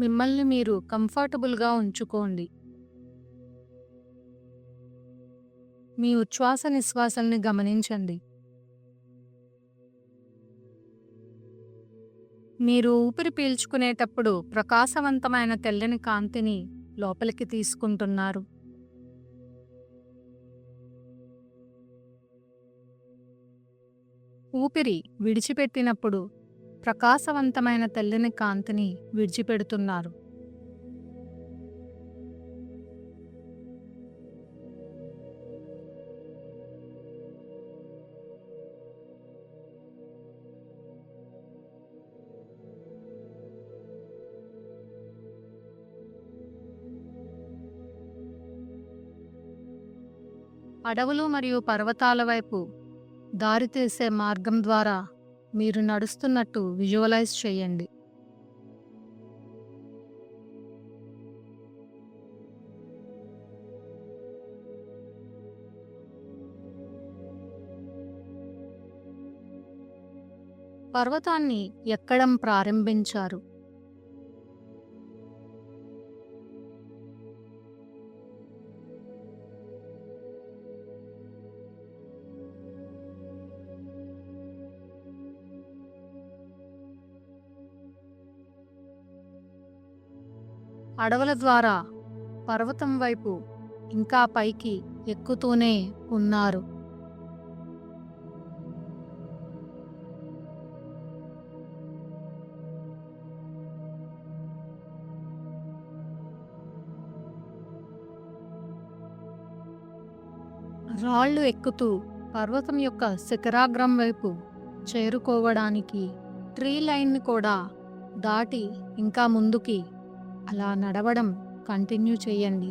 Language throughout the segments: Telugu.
మిమ్మల్ని మీరు కంఫర్టబుల్గా ఉంచుకోండి. మీ ఉచ్ఛ్వాస నిశ్వాసాల్ని గమనించండి. మీరు ఊపిరి పీల్చుకునేటప్పుడు ప్రకాశవంతమైన తెల్లని కాంతిని లోపలికి తీసుకుంటున్నారు. ఊపిరి విడిచిపెట్టినప్పుడు ప్రకాశవంతమైన తెల్లని కాంతిని విడిచిపెడుతున్నారు. అడవులు మరియు పర్వతాల వైపు దారితీసే మార్గం ద్వారా మీరు నడుస్తున్నట్టు విజువలైజ్ చేయండి. పర్వతాన్ని ఎక్కడం ప్రారంభించారు. అడవుల ద్వారా పర్వతం వైపు ఇంకా పైకి ఎక్కుతూనే ఉన్నారు. రాళ్ళు ఎక్కుతూ పర్వతం యొక్క శిఖరాగ్రం వైపు చేరుకోవడానికి ట్రీ లైన్ని కూడా దాటి ఇంకా ముందుకి అలా నడవడం కంటిన్యూ చేయండి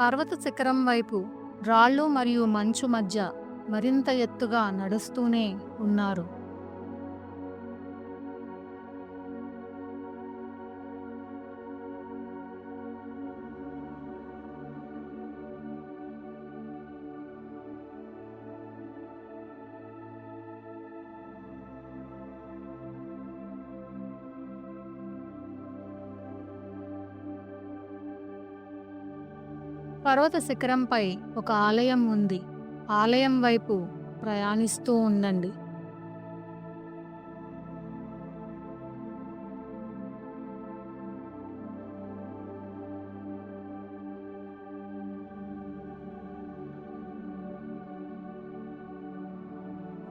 పర్వత శిఖరం వైపు రాళ్ళు మరియు మంచు మధ్య మరింత ఎత్తుగా నడుస్తూనే ఉన్నారు. పర్వత శిఖరంపై ఒక ఆలయం ఉంది. ఆలయం వైపు ప్రయాణిస్తూ ఉండండి.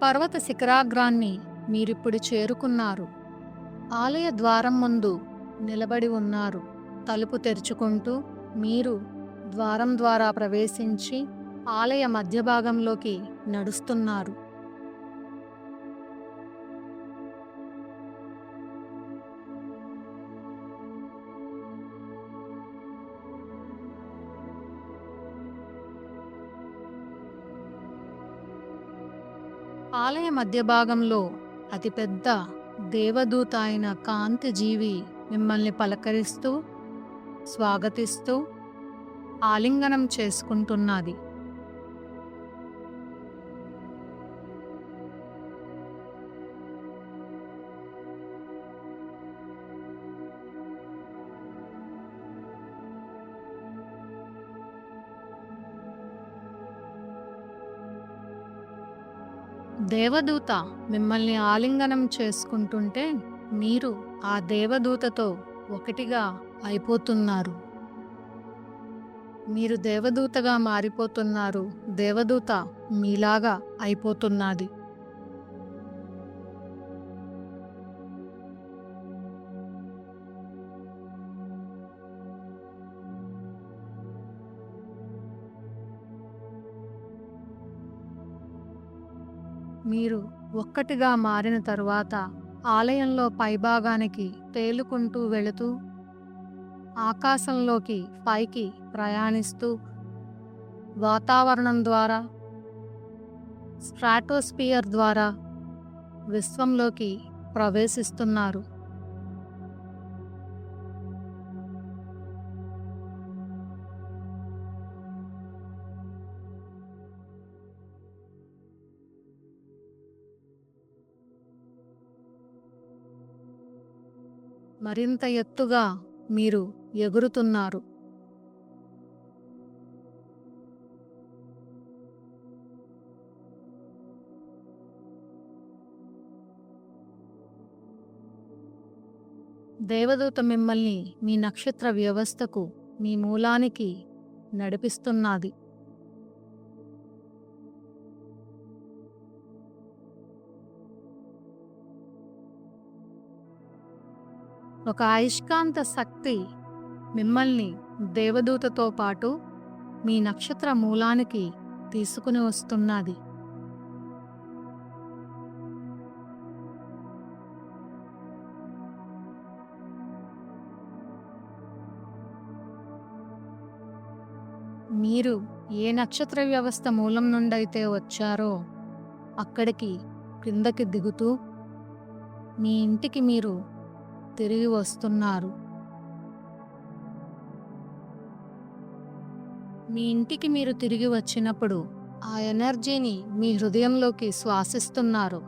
పర్వత శిఖరాగ్రాన్ని మీరిప్పుడు చేరుకున్నారు. ఆలయ ద్వారం ముందు నిలబడి ఉన్నారు. తలుపు తెరుచుకుంటూ మీరు ద్వారం ద్వారా ప్రవేశించి ఆలయ మధ్య భాగంలోకి నడుస్తున్నారు. ఆలయ మధ్య భాగంలో అతిపెద్ద దేవదూత అయిన కాంతి జీవి మిమ్మల్ని పలకరిస్తూ స్వాగతిస్తూ ఆలింగనం చేసుకుంటున్నది. దేవదూత మిమ్మల్ని ఆలింగనం చేసుకుంటుంటే మీరు ఆ దేవదూతతో ఒకటిగా అయిపోతున్నారు. మీరు దేవదూతగా మారిపోతున్నారు. దేవదూత మీలాగా అయిపోతున్నది. మీరు ఒక్కటిగా మారిన తరువాత ఆలయంలో పైభాగానికి తేలుకుంటూ వెళుతూ ఆకాశంలోకి పైకి ప్రయాణిస్తూ వాతావరణం ద్వారా స్ట్రాటోస్పియర్ ద్వారా విశ్వంలోకి ప్రవేశిస్తున్నారు. మరింత ఎత్తుగా మీరు ఎగురుతున్నారు. దేవదూత మిమ్మల్ని మీ నక్షత్ర వ్యవస్థకు మీ మూలానికి నడిపిస్తున్నది. ఒక అయస్కాంత శక్తి మిమ్మల్ని దేవదూతతో పాటు మీ నక్షత్ర మూలానికి తీసుకుని వస్తున్నది. మీరు ఏ నక్షత్ర వ్యవస్థ మూలం నుండైతే వచ్చారో అక్కడికి క్రిందకి దిగుతూ మీ ఇంటికి మీరు తిరిగి వస్తున్నారు. మీ ఇంటికి మీరు తిరిగి వచ్చినప్పుడు ఆ ఎనర్జీని మీ హృదయంలోకి శ్వాసిస్తున్నారు.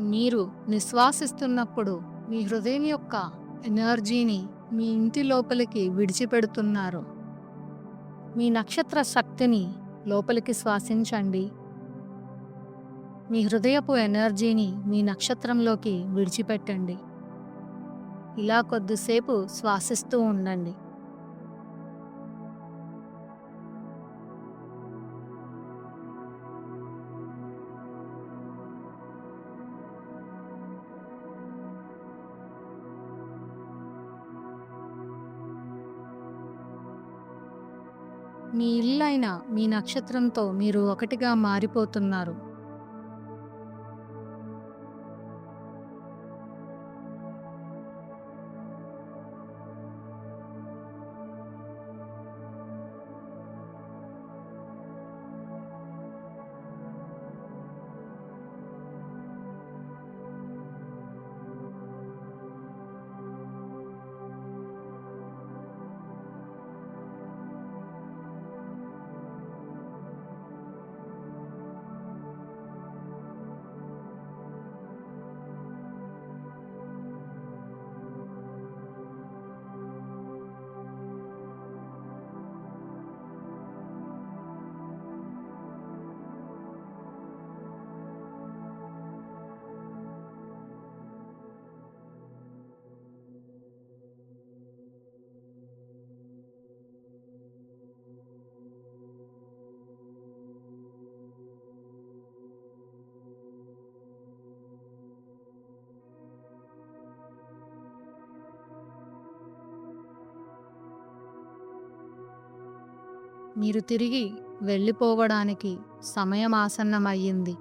మీరు నిశ్వాసిస్తున్నప్పుడు మీ హృదయం యొక్క ఎనర్జీని మీ ఇంటి లోపలికి విడిచిపెడుతున్నారు. మీ నక్షత్ర శక్తిని లోపలికి శ్వాసించండి. మీ హృదయపు ఎనర్జీని మీ నక్షత్రంలోకి విడిచిపెట్టండి. ఇలా కొద్దిసేపు శ్వాసిస్తూ ఉండండి. మీ ఇల్లైన మీ నక్షత్రంతో మీరు ఒకటిగా మారిపోతున్నారు. మీరు తిరిగి వెళ్ళిపోవడానికి సమయం ఆసన్నమయ్యింది.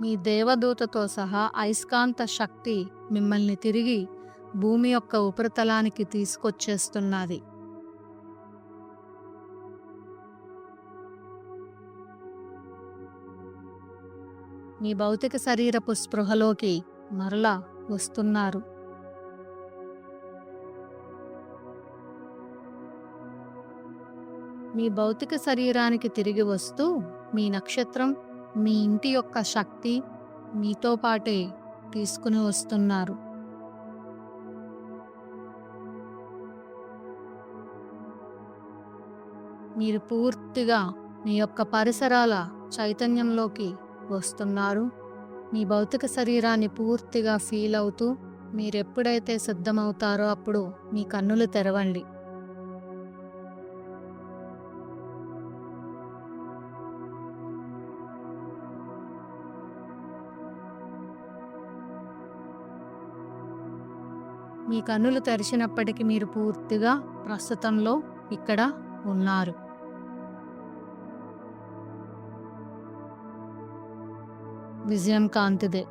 మీ దేవదూతతో సహా అయస్కాంత శక్తి మిమ్మల్ని తిరిగి భూమి యొక్క ఉపరితలానికి తీసుకొచ్చేస్తున్నది. మీ భౌతిక శరీరపు స్పృహలోకి మరలా వస్తున్నారు. మీ భౌతిక శరీరానికి తిరిగి వస్తూ మీ నక్షత్రం మీ ఇంటి యొక్క శక్తి మీతో పాటే తీసుకుని వస్తున్నారు. మీరు పూర్తిగా మీ యొక్క పరిసరాల చైతన్యంలోకి వస్తున్నారు. మీ భౌతిక శరీరాన్ని పూర్తిగా ఫీల్ అవుతూ మీరు ఎప్పుడైతే సిద్ధమవుతారో అప్పుడు మీ కన్నులు తెరవండి. మీ కన్నులు తెరిచినప్పటికీ మీరు పూర్తిగా ప్రస్తుతంలో ఇక్కడ ఉన్నారు. విజయం కాంతిదే.